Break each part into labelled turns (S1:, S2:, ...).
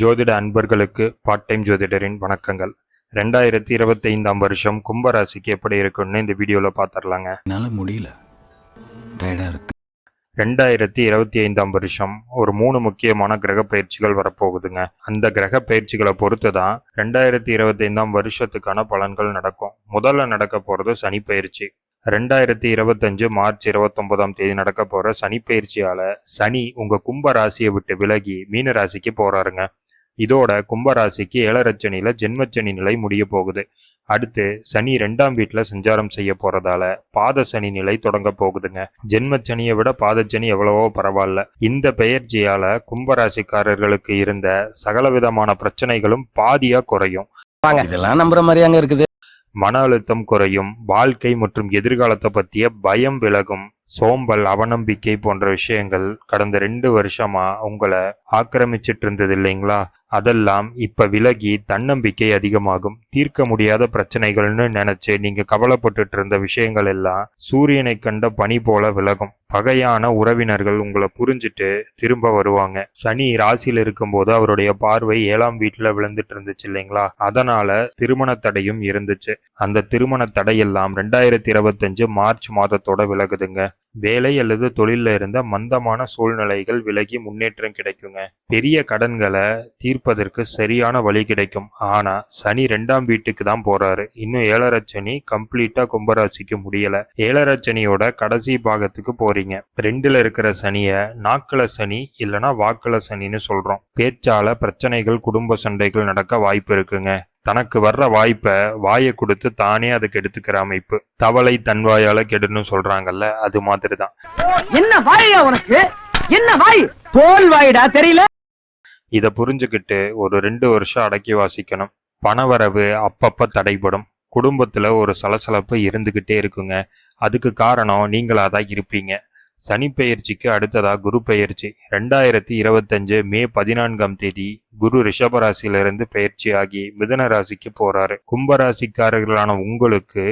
S1: ஜோதிட அன்பர்களுக்கு part time ஜோதிடரின் வணக்கங்கள். ரெண்டாயிரத்தி இருபத்தைந்தாம் வருஷம் கும்பராசிக்கு எப்படி இருக்குன்னு இந்த வீடியோவில் பார்த்துடலாங்க
S2: என்னால முடியல. இருக்கு.
S1: ரெண்டாயிரத்தி இருபத்தி ஐந்தாம் வருஷம் ஒரு மூணு முக்கியமான கிரக பயிற்சிகள் வரப்போகுதுங்க. அந்த கிரக பயிற்சிகளை பொறுத்து தான் ரெண்டாயிரத்தி இருபத்தைந்தாம் வருஷத்துக்கான பலன்கள் நடக்கும். முதல்ல நடக்க போகிறது சனி பயிற்சி. ரெண்டாயிரத்தி இருபத்தஞ்சு மார்ச் இருபத்தொன்பதாம் தேதி நடக்க போற சனி பயிற்சியால சனி உங்க கும்ப ராசியை விட்டு விலகி மீன ராசிக்கு போறாருங்க. இதோட கும்ப ராசிக்கு ஏழரச்சனியில ஜென்மச்சனி நிலை முடிய போகுது. அடுத்து சனி ரெண்டாம் வீட்டுல சஞ்சாரம் செய்ய போறதால பாத சனி நிலை தொடங்க போகுதுங்க. ஜென்மச்சனியை விட பாதச்சனி எவ்வளவோ பரவாயில்ல இந்த பெயர்ச்சியால கும்பராசிக்காரர்களுக்கு இருந்த சகலவிதமான பிரச்சனைகளும் பாதியா குறையும்.
S3: இதெல்லாம் நம்புற மாதிரியாங்க இருக்குது.
S1: மன அழுத்தம் குறையும். வாழ்க்கை மற்றும் எதிர்காலத்தை பற்றிய பயம் விலகும். சோம்பல் அவநம்பிக்கை போன்ற விஷயங்கள் கடந்த ரெண்டு வருஷமா உங்களை ஆக்கிரமிச்சிட்டு இருந்தது இல்லைங்களா அதெல்லாம் இப்ப விலகி தன்னம்பிக்கை அதிகமாகும். தீர்க்க முடியாத பிரச்சனைகள்னு நினைச்சு நீங்க கவலைப்பட்டுட்டு இருந்த விஷயங்கள் எல்லாம் சூரியனை கண்ட பனி போல விலகும். பகையான உறவினர்கள் உங்களை புரிஞ்சுட்டு திரும்ப வருவாங்க. சனி ராசியில் இருக்கும்போது அவருடைய பார்வை ஏழாம் வீட்டுல விழுந்துட்டு இருந்துச்சு இல்லைங்களா? அதனால திருமண தடையும் இருந்துச்சு. அந்த திருமண தடையெல்லாம் ரெண்டாயிரத்தி இருபத்தஞ்சு மார்ச் மாதத்தோட விலகுதுங்க. வேலை அல்லது தொழிலில் இருந்த மந்தமான சூழ்நிலைகள் விலகி முன்னேற்றம் கிடைக்குங்க. பெரிய கடன்களை தீர்ப்பதற்கு சரியான வழி கிடைக்கும். ஆனா சனி ரெண்டாம் வீட்டுக்கு தான் போறாரு. இன்னும் ஏழரை சனி கம்ப்ளீட்டா கும்பராசிக்கு முடியல. ஏழரை சனியோட கடைசி பாகத்துக்கு போறீங்க. ரெண்டுல இருக்கிற சனிய நாக்குல சனி இல்லைன்னா வாக்குல சனின்னு சொல்றோம். பேச்சால பிரச்சனைகள் குடும்ப சண்டைகள் நடக்க வாய்ப்பு இருக்குங்க. தனக்கு வர்ற வாய்ப்பை வாயை கொடுத்து தானே அதுக்கு எடுத்துக்கிற அமைப்பு. தவளை தன் வாயால கெடுன்னு சொல்றாங்கல்ல அது மாதிரி தான்
S4: என்ன வாயா உனக்கு? என்ன வாய்? தோல் வாயிடா தெரியல?
S1: இதை புரிஞ்சுக்கிட்டு ஒரு ரெண்டு வருஷம் அடக்கி வாசிக்கணும். பணவரவு அப்பப்ப தடைபடும். குடும்பத்துல ஒரு சலசலப்பு இருந்துகிட்டே இருக்குங்க. அதுக்கு காரணம் நீங்களா தான் இருப்பீங்க. சனி பெயர்ச்சிக்கு அடுத்ததா குரு பெயர்ச்சி. ரெண்டாயிரத்தி இருபத்தஞ்சு மே பதினான்காம் தேதி குரு ரிஷபராசியிலிருந்து பெயர்ச்சி ஆகி மிதன ராசிக்கு போறாரு. கும்பராசிக்காரர்களான உங்களுக்கு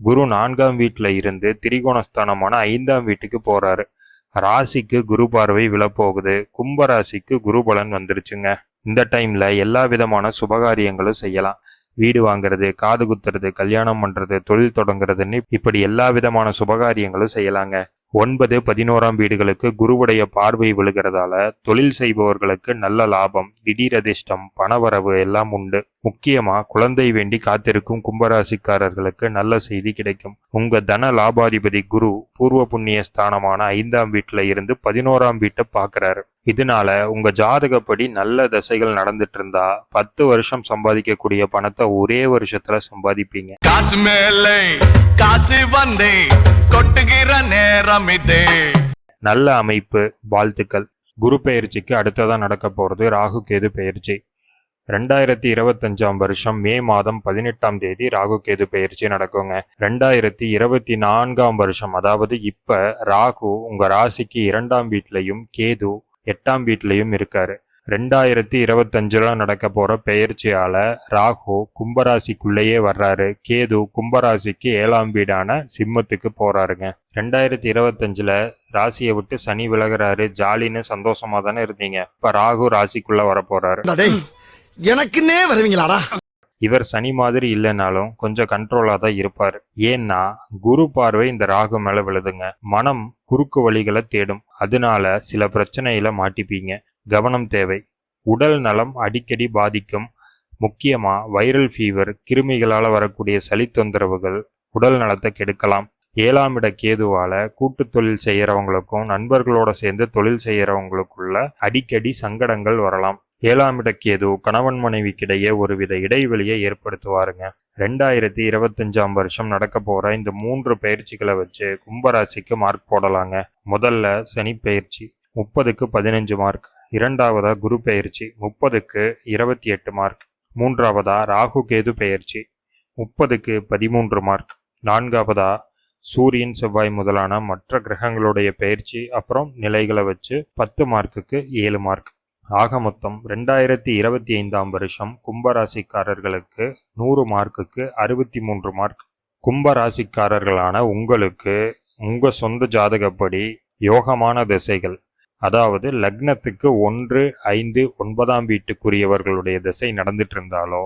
S1: குரு நான்காம் வீட்டில் இருந்து திரிகோணஸ்தானமான ஐந்தாம் வீட்டுக்கு போறாரு. ராசிக்கு குரு பார்வை விழப்போகுது. கும்பராசிக்கு குரு பலன் வந்துருச்சுங்க. இந்த டைம்ல எல்லா விதமான சுபகாரியங்களும் செய்யலாம். வீடு வாங்குறது காது குத்துறது கல்யாணம் பண்றது தொழில் தொடங்குறதுன்னு இப்படி எல்லா விதமான சுபகாரியங்களும் செய்யலாங்க. ஒன்பது பதினோராம் வீடுகளுக்கு குருவுடைய பார்வை விழுகிறதால தொழில் செய்பவர்களுக்கு நல்ல லாபம் திடீர் அதிர்ஷ்டம் பணவரவு எல்லாம் உண்டு. முக்கியமா குழந்தை வேண்டி காத்திருக்கும் கும்பராசிக்காரர்களுக்கு நல்ல செய்தி கிடைக்கும். உங்க தன லாபாதிபதி குரு பூர்வ புண்ணிய ஸ்தானமான ஐந்தாம் வீட்டுல இருந்து பதினோராம் வீட்டை பாக்குறாரு இதனால உங்க ஜாதகப்படி நல்ல தசைகள் நடந்துட்டு இருந்தா பத்து வருஷம் சம்பாதிக்கக்கூடிய பணத்தை ஒரே வருஷத்துல சம்பாதிப்பீங்க.
S5: காசு மேலே காசு வந்தே கொட்டுகிற நேரம் இதே.
S1: நல்ல அமைப்பு வாழ்த்துக்கள். குரு பெயர்ச்சிக்கு அடுத்ததான் நடக்க போகிறது ராகு கேது பெயர்ச்சி. ரெண்டாயிரத்தி இருபத்தஞ்சாம் வருஷம் மே மாதம் பதினெட்டாம் தேதி ராகு கேது பெயர்ச்சி நடக்குங்க. ரெண்டாயிரத்தி இருபத்தி நான்காம் வருஷம் அதாவது இப்ப ராகு உங்க ராசிக்கு இரண்டாம் வீட்லயும் கேது எட்டாம் வீட்லையும் இருக்காரு. ரெண்டாயிரத்தி இருபத்தஞ்சுல நடக்க போற பெயர்ச்சியால ராகு கும்பராசிக்குள்ளேயே வர்றாரு. கேது கும்பராசிக்கு ஏழாம் வீடான சிம்மத்துக்கு போறாருங்க. ரெண்டாயிரத்தி இருபத்தஞ்சுல ராசியை விட்டு சனி விலகுறாரு. ஜாலின்னு சந்தோஷமா தானே இருந்தீங்க. இப்ப ராகு ராசிக்குள்ள வர போறாரு.
S6: எனக்குன்னே வருவீங்களாடா?
S1: இவர் சனி மாதிரி இல்லைனாலும் கொஞ்சம் கண்ட்ரோலாக தான் இருப்பார். ஏன்னா குரு பார்வை இந்த ராகு மேலே விழுதுங்க. மனம் குறுக்கு வழிகளை தேடும். அதனால சில பிரச்சனையில மாட்டிப்பீங்க. கவனம் தேவை. உடல் நலம் அடிக்கடி பாதிக்கும். முக்கியமாக வைரல் ஃபீவர் கிருமிகளால் வரக்கூடிய சளி தொந்தரவுகள் உடல் நலத்தை கெடுக்கலாம். ஏழாம் இட கேதுவால கூட்டு தொழில் செய்யறவங்களுக்கும் நண்பர்களோட சேர்ந்து தொழில் செய்யறவங்களுக்குள்ள அடிக்கடி சங்கடங்கள் வரலாம். ஏழாம் இடக்கேது கணவன் மனைவிக்கிடையே ஒருவித இடைவெளியை ஏற்படுத்துவாருங்க. ரெண்டாயிரத்தி இருபத்தஞ்சாம் வருஷம் நடக்க போகிற இந்த மூன்று பயிற்சிகளை வச்சு கும்பராசிக்கு மார்க் போடலாங்க. முதல்ல சனி பயிற்சி முப்பதுக்கு பதினஞ்சு மார்க் இரண்டாவதா குரு பயிற்சி முப்பதுக்கு இருபத்தி எட்டு மார்க் மூன்றாவதா ராகு கேது பயிற்சி முப்பதுக்கு பதிமூன்று மார்க் நான்காவதா சூரியன் செவ்வாய் முதலான மற்ற கிரகங்களுடைய பயிற்சி அப்புறம் நிலைகளை வச்சு பத்து மார்க்குக்கு ஏழு மார்க் ஆக மொத்தம் ரெண்டாயிரத்தி இருபத்தி ஐந்தாம் வருஷம் கும்பராசிக்காரர்களுக்கு நூறு மார்க்குக்கு அறுபத்தி மூன்று மார்க். கும்பராசிக்காரர்களான உங்களுக்கு உங்கள் சொந்த ஜாதகப்படி யோகமான திசைகள் அதாவது லக்னத்துக்கு ஒன்று ஐந்து ஒன்பதாம் வீட்டுக்குரியவர்களுடைய திசை நடந்துட்டு இருந்தாலோ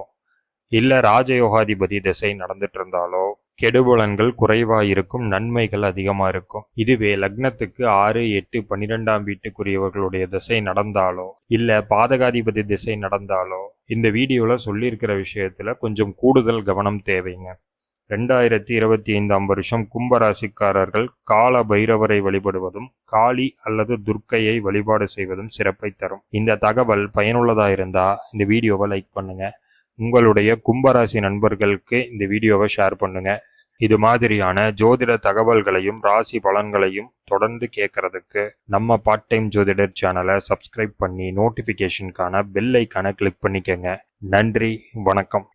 S1: இல்லை ராஜயோகாதிபதி திசை நடந்துட்டு இருந்தாலோ கெடுபலன்கள் குறைவாயிருக்கும் நன்மைகள் அதிகமாக இருக்கும் இதுவே லக்னத்துக்கு ஆறு எட்டு பன்னிரெண்டாம் வீட்டுக்குரியவர்களுடைய திசை நடந்தாலோ இல்லை பாதகாதிபதி திசை நடந்தாலோ இந்த வீடியோவில் சொல்லியிருக்கிற விஷயத்தில் கொஞ்சம் கூடுதல் கவனம் தேவைங்க. ரெண்டாயிரத்தி இருபத்தி ஐந்தாம் வருஷம் கும்பராசிக்காரர்கள் கால பைரவரை வழிபடுவதும் காளி அல்லது துர்க்கையை வழிபாடு செய்வதும் சிறப்பை தரும். இந்த தகவல் பயனுள்ளதாக இருந்தால் இந்த வீடியோவை லைக் பண்ணுங்கள் உங்களுடைய கும்பராசி நண்பர்களுக்கு இந்த வீடியோவை ஷேர் பண்ணுங்க. இது மாதிரியான ஜோதிட தகவல்களையும் ராசி பலன்களையும் தொடர்ந்து கேட்கறதுக்கு நம்ம பார்ட் டைம் ஜோதிடர் சேனலை சப்ஸ்கிரைப் பண்ணி நோட்டிஃபிகேஷனுக்கான பெல் ஐக்கானை கிளிக் பண்ணிக்கோங்க. நன்றி வணக்கம்.